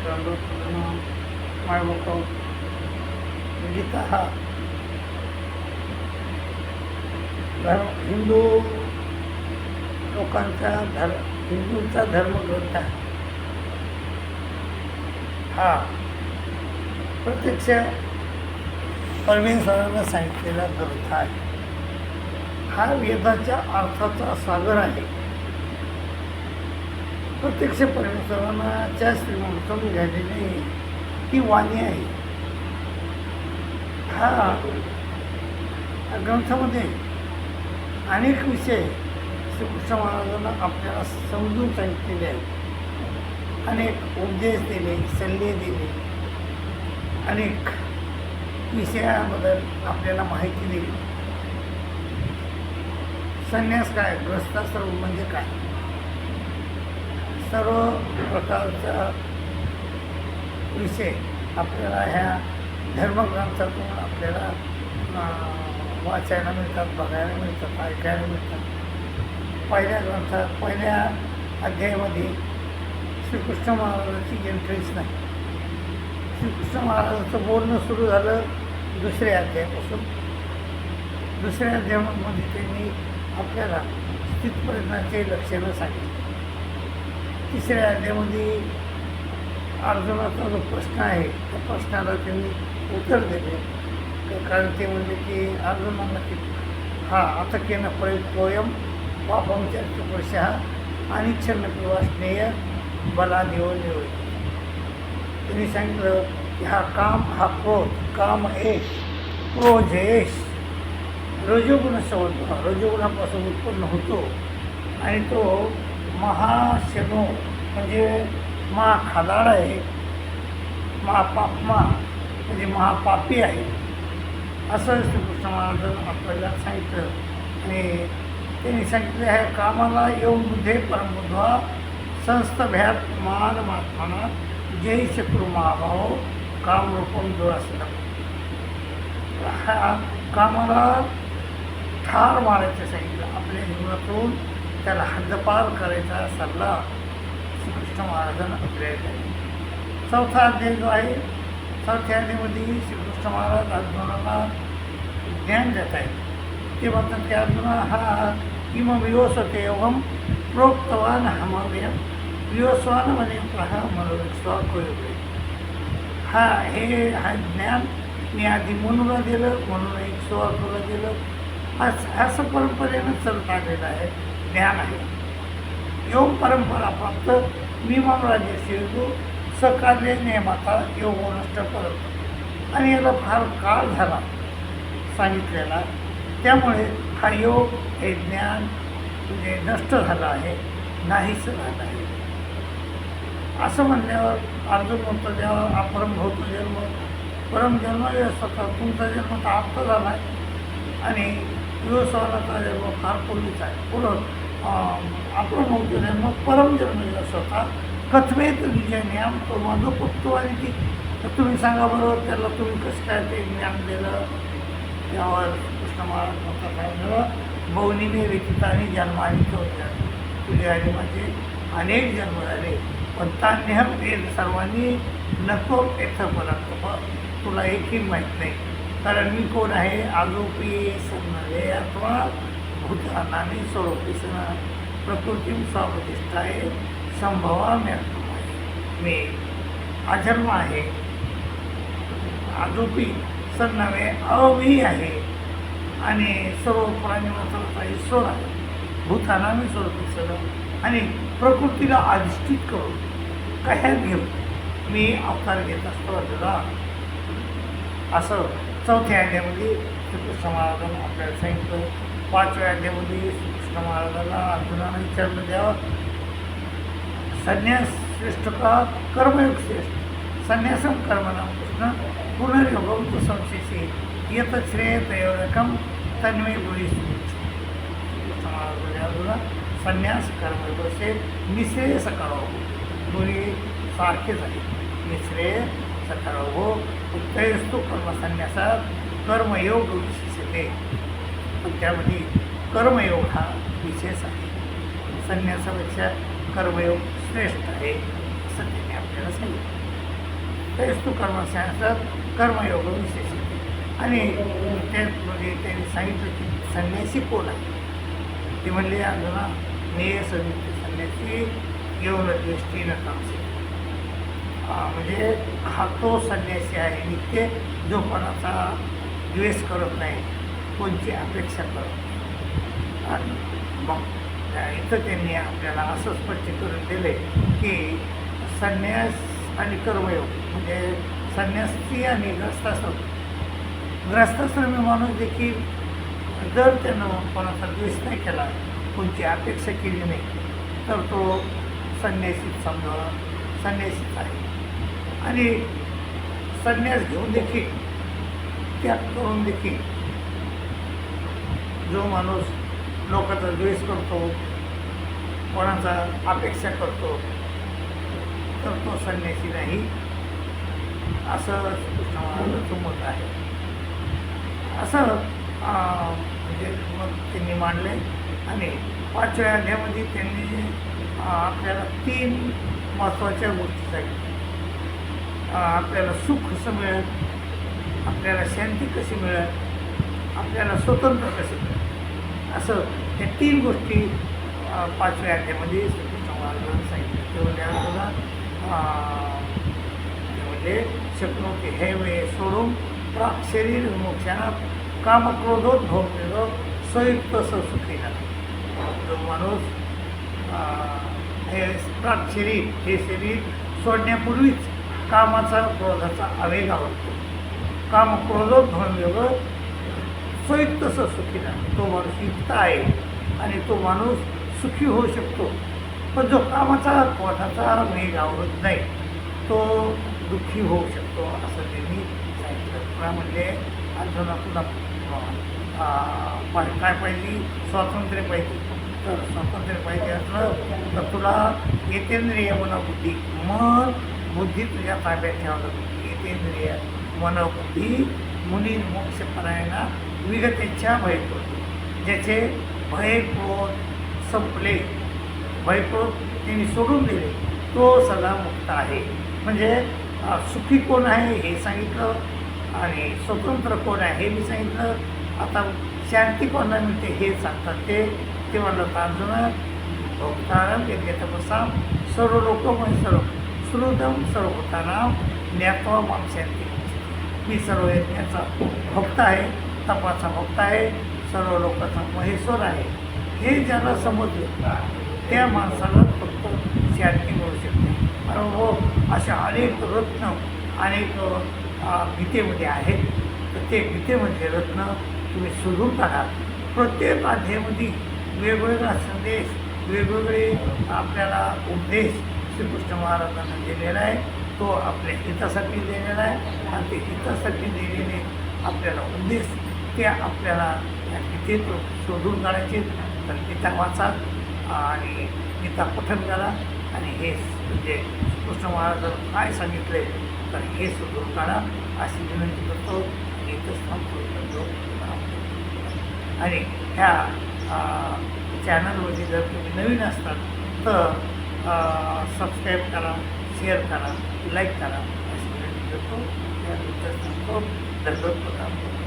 मित्रांनो मायबोको गीता हा धर्म हिंदू लोकांचा धर्म हिंदूंचा धर्मग्रंथ आहे. हा प्रत्यक्ष परमेश्वरानं सांगितलेला ग्रंथ आहे. हा वेदाच्या अर्थाचा सागर आहे. प्रत्यक्ष परमेश्वराच्या श्रीमंतून झालेली ही वाणी आहे. हा ग्रंथामध्ये अनेक विषय श्रीकृष्ण महाराजांना आपल्याला समजून सांगितलेले आहेत. अनेक उपदेश दिले सल्ले दिले. अनेक विषयाबद्दल आपल्याला माहिती दिली. संन्यास काय? ग्रस्ताश्रम म्हणजे काय? सर्व प्रकारचा विषय आपल्याला ह्या धर्मग्रंथातून आपल्याला वाचायला मिळतात बघायला मिळतात ऐकायला मिळतात. पहिल्या ग्रंथात पहिल्या अध्यायामध्ये श्रीकृष्ण महाराजाची एंट्रीच नाही. श्रीकृष्ण महाराजांचं बोलणं सुरू झालं दुसऱ्या अध्यायापासून. दुसऱ्या अध्यायामध्ये त्यांनी आपल्याला स्थितप्रज्ञाचे लक्षणं सांगितले. तिसऱ्या अध्यामध्ये अर्जुनाचा जो प्रश्न आहे त्या प्रश्नाला त्यांनी उत्तर दिले. कारण ते म्हणजे की अर्जुनाला की हा आता केनं प्रयुक्तोयम पापम चर्चपुरुष आणि छन्न स्नेह बला देव. निवड त्यांनी सांगितलं की हा काम हा क्रोध काम एश क्रोध एश रजोगुण संबंध रजोगुणापासून उत्पन्न होतो आणि तो महाशनो म्हणजे महाखादाड आहे. महापापमा म्हणजे महापापी आहे. असं श्रीकृष्ण महाराजांनी आपल्याला सांगितलं. आणि त्यांनी सांगितलं ह्या कामाला येऊन बुद्धे परमबुद्धा संस्थभ्यात मान महात्माना जय शत्रू महाभाव कामरूपम दुरासनं. हा कामाला ठार मारायचं सांगितलं आपल्या जीवनातून. त्याला हद्दपार करायचा सल्ला श्रीकृष्ण महाराजांना आपल्याला आहे. चौथा अध्याय जो आहे चौथ्या अध्यायामध्ये श्रीकृष्ण महाराज अर्जुनाला ज्ञान देत आहेत. ते म्हणतात की अर्जुना हा किम विवसते एवम प्रोक्तवान हमाव्य विवस्वान म्हणे हा मनोविश्वास हा हे हा ज्ञान मी आधी म्हणूला दिलं म्हणून एक सुवार्थला दिलं. असं परंपरेनं चालत आलेलं आहे. ज्ञान आहे. योग परंपरा प्राप्त मी राजे शिवू सकार्य नियमाचा योग नष्ट परत. आणि याला फार काळ झाला. सांगितलेला त्यामुळे हा योग हे ज्ञान म्हणजे नष्ट झालं आहे नाहीच झालं आहे. असं म्हणल्यावर अर्जुन म्हणतो जेव्हा हा भोवतो जन्म परमजन्म जे स्वतः तुमचा जन्म तर आत्ता झाला आहे. आणि दिवसवालाचा जन्म फार पूर्वीचा आहे. पुढं आपण परम जन्म परमजन्म स्वतः कथवेत विजय ज्ञान तो मधुपुत्तो आणि ती. तर तुम्ही सांगा बरोबर त्याला तुम्ही कसं काय ते ज्ञान दिलं? त्यावर कृष्ण महाराज काय झालं बौनीने व्यतीत आणि जन्माने होत्या. तुझ्या आणि माझे अनेक जन्म झाले. पण तान्यहम वेद सर्वांनी नको येथपर्यंत तुला एकही माहीत नाही. कारण मी कोण आहे? आजोपी सन्नले अथवा भूतानाने स्वरूपी सण प्रकृती स्वाप्रतिष्ठाय संभवा आहे. मी अजन्म आहे. आजोपी सन्नवे अवी आहे. आणि सर्व प्राणीमात्राचा ईश्वर आहे भूतानामी स्वरूपी सण आणि प्रकृतीला अधिष्ठित करून कशात घेऊन मी अवतार घेत असतो अर्जुना असं चौथ्या अध्यामध्ये समाधान आपल्याला सांगितलं. पाचव्या अध्यामध्ये श्रीकृष्ण महाराजाला अर्जुनानं विचारलं द्यावं. संन्यास श्रेष्ठ का? कर्मयोग श्रेष्ठ. संन्यासम कर्मनाम कृष्ण. पुनर्योगम तु संशेषे येत श्रेयतयोरकम तन्मे गुरी श्रीकृष्ण महाराज अर्जुना संन्यास कर्मयोग असेल निश्रेय सकाळ दोन्ही सारखे झाले. निश्रेय सकाळ हो उत्तयस्तु कर्मसन्यासात कर्मयोग विशेषते पण त्यामध्ये कर्मयोग हा विशेष आहे. संन्यासापेक्षा कर्मयोग श्रेष्ठ आहे असं त्यांनी आपल्याला सांगितलं. तू कर्मशास्त्रात कर्मयोग विशेष आणि त्यामध्ये म्हणजे त्यांनी सांगितलं की संन्यासी कोण आहे? ते म्हणले अर्जुना नेय संयुक्त संन्यासी येऊन दृष्टी न कामसे म्हणजे हा तो संन्यासी आहे नित्य जो कोणाचा द्वेष करत नाही. कोणची अपेक्षा करू? आणि मग त्या इथं त्यांनी आपल्याला असं स्पष्ट करून दिले की संन्यास आणि कर्मयोग म्हणजे संन्यासी आणि ग्रस्ताश्रम. ग्रस्ताश्रमी माणूस देखील जर त्यानं कोणाचा द्वेष नाही केला कोणची अपेक्षा केली नाही तर तो संन्यासीत समजा संन्यासीच आहे. आणि संन्यास घेऊन देखील त्याग करून देखील जो माणूस लोकांचा द्वेष करतो कोणाचा अपेक्षा करतो तर तो संन्यासी नाही असं कृष्ण महाराजांचं मत आहे. असं म्हणजे मग त्यांनी मांडले आणि पाचव्या अध्यामध्ये त्यांनी आपल्याला तीन महत्त्वाच्या गोष्टी सांगितल्या. आपल्याला सुख कसं मिळेल? आपल्याला शांती कशी मिळेल? आपल्याला स्वतंत्र कसे मिळेल? असं हे तीन गोष्टी पाचव्या अध्यामध्ये श्रीकृष्ण महाराजांनी सांगितलं ते म्हणजे अर्जुना म्हणजे अं, हे म्हणजे वे सोडून प्राक शरीर विमोक्षणा कामक्रोधोद्भव संयुक्त सुखीला जो माणूस हे प्राक शरीर हे शरीर सोडण्यापूर्वीच कामाचा क्रोधाचा आवेग आवडतो काम सैत तसं सुखी नाही? तो माणूस युक्त आहे आणि तो माणूस सुखी होऊ शकतो. पण जो कामाचा पोटाचा मेघ आवडत नाही तो दुःखी होऊ शकतो असं त्यांनी सांगितलं तुला म्हणजे अर्जुना तुला काय पाहिजे स्वातंत्र्य पाहिजे तर स्वातंत्र्य पाहिजे असलं तर तुला येतेंद्रिय मनबुद्धी मन बुद्धी तुझ्या ताब्यात ठेवावं लागते येतेंद्रिय मनबुद्धी मुनी मोक्षपरायणा विगतेच्या भयक्रोध ज्याचे भय संपले. भयक्रोध त्यांनी सोडून दिले. तो सदा मुक्त आहे. म्हणजे सुखी कोण आहे हे सांगितलं आणि स्वतंत्र कोण आहे हे मी सांगितलं. आता शांती कोणाला मिळते हे सांगतात ते. ते म्हणलं तर अर्जुन भक्तारम यज्ञतपसाम सर्व लोक म्हणजे सर्व श्रुतम सर्व ज्ञात्वा माम शांती. मी सर्व याचा भक्त आहे तपाचा भक्त आहे सर्व लोकांचा महेश्वर आहे. हे ज्याला समजलं त्या माणसाला फक्त शांती मिळू शकते. कारण हो अशा अनेक रत्न अनेक गीतेमध्ये आहेत. तर ते गीतेमध्ये रत्न तुम्ही शोधून काढा. प्रत्येक अध्यायामध्ये वेगवेगळा संदेश वेगवेगळे आपल्याला उपदेश श्रीकृष्ण महाराजांना दिलेला आहे. तो आपल्या हितासाठी दिलेला आहे आणि ते हितासाठी दिलेले आपल्याला उद्देश ते आपल्याला या गीतेत शोधून काढायचे तर गीता वाचा आणि गीता पठन करा. आणि हे म्हणजे कृष्ण महाराजांनी काय सांगितले तर हे शोधून काढा. अशी विनंती करतो. आणि इथंच थांबतो. करतो आणि ह्या चॅनलवरती जर तुम्ही नवीन असतात तर सबस्क्राईब करा शेअर करा. लाईक करा अशी विनंती करतो त्या इथंच थांबतो धन्यवाद